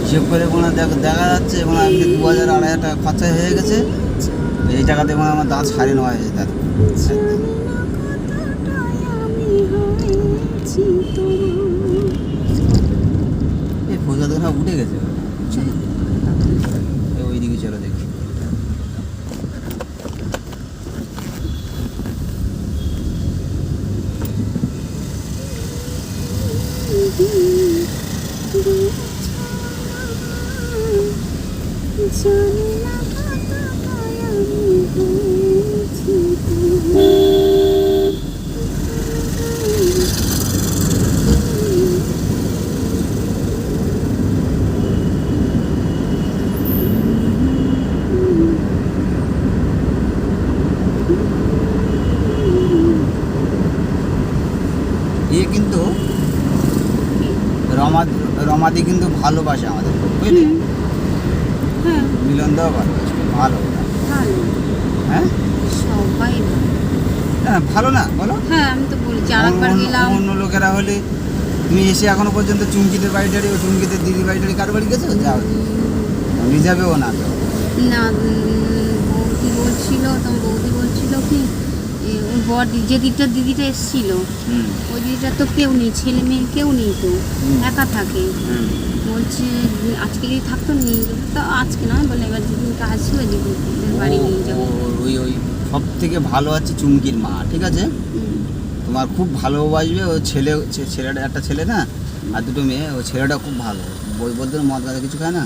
হিসেব করে কোনো দেখ- যাচ্ছে এবং আপনি দু হাজার আড়াই হাজার টাকা খরচা হয়ে গেছে। এই টাকাতে মানে আমার দাঁত সাড়ে নয় হয়েছে তার এই ফুলকা আছে ওইদিকে চলো দেখি। জানি এ কিন্তু রমা রমাদি কিন্তু ভালোবাসে আমাদের বুঝলি? হ্যাঁ। মিলন দাও ভালোবাসে ভালো। হ্যাঁ? সবাই হ্যাঁ ভালো না বলো? হ্যাঁ আমি তো বলছি অন্য- গেলাম। অন্য লোকেরা হলে তুমি এসে এখনও পর্যন্ত চুমকিদের বাড়ি টাড়ি ও চুমকিদের দিদি বাড়ি টাড়ি কার বাড়ি গেছো? যাও। রিজার্ভেও না না বর যে দিদিটা দিদিটা এসছিল ওই দিদিটার তো কেউ নেই ছেলে মেয়ে কেউ নেই তো একা থাকে। বলছে আজকে যদি থাকতো নিয়ে যাব তো আজকে নয় বলে এবার যেদিনকে আসবে দিদিদের বাড়ি নিয়ে যাব। ওই ওই সব থেকে ভালো আছে চুমকির মা ঠিক আছে? তোমার খুব ভালোবাসবে ও ছেলে ছেলেটা একটা ছেলে না আর দুটো মেয়ে ও ছেলেটা খুব ভালো বই বলতে মদ গাঁজা কিছু খায় না?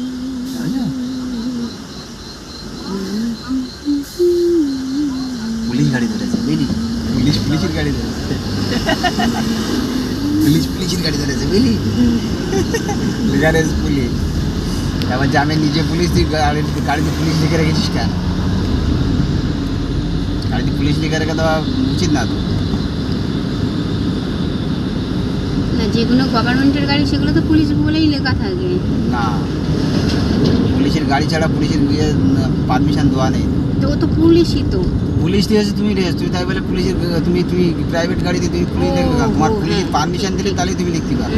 গাড়ি ধরেছে বুঝলি? পুলিশ পুলিশের গাড়ি ধরেছে। পুলিশ পুলিশের গাড়ি ধরেছে বুঝলি? লিগারেজ পুলিশ। এবার যে আমি নিজে পুলিশ দিই গাড়ি গাড়িতে পুলিশ লিখে রেখেছিস কেন? গাড়িতে পুলিশ লিখে রেখে দেওয়া উচিত না তো? না যেগুলো গভর্নমেন্টের গাড়ি সেগুলো তো পুলিশ বলেই লেখা থাকে। না। পুলিশের গাড়ি ছাড়া পুলিশের ইয়ে পারমিশন দেওয়া নেই। তো ও তো পুলিশই তো। পুলিশ দিয়েছে তুমি রেস তুমি তাই বলে পুলিশের তুমি তুমি প্রাইভেট গাড়িতে তুমি পুলিশ দেখবে। তোমার পুলিশ হ্যাঁ। পারমিশন দিলে তাহলে তুমি লিখতে পারো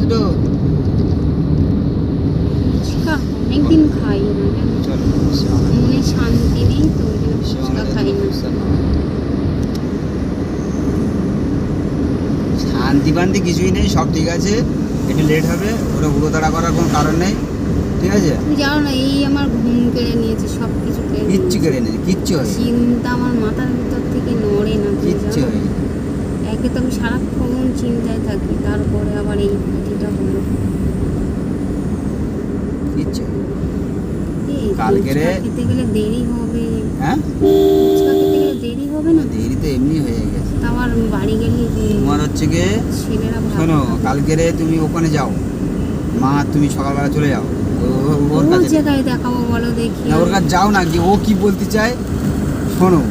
দুটো ফুচকা অনেকদিন খাই না। মনে শান্তি নেই তো ফুচকা খাই না। শান্তি বান্তি কিছুই নেই সব ঠিক আছে। একটু লেট হবে ওরা উড়ো তাড়া করার কোনো কারণ নেই ঠিক আছে? জানো না এই আমার ঘুম কেড়ে নিয়েছে সব কিছু কেড়ে কিচ্ছু কেড়ে নেই কিচ্ছু হয় চিন্তা আমার মাথার ভিতর থেকে নড়ে না কিচ্ছু হয় একে তো আমি সারাক্ষণ চিন্তায় থাকি তারপরে আবার এই ক্ষতিটা হলো। কালকে খেতে গেলে দেরি হবে। হ্যাঁ? খেতে গেলে দেরি হবে না? দেরি তো এমনি হয়ে গেছে। আমার বাড়ি গেলে তোমার হচ্ছে ছেলেরা শোনো কালকে রে তুমি ওখানে যাও। মা তুমি সকালবেলা চলে যাও। ওর কাছে দেখাবো বলো দেখি। ওর কাছে যাও না যে ও কি বলতে চায়? শোনো।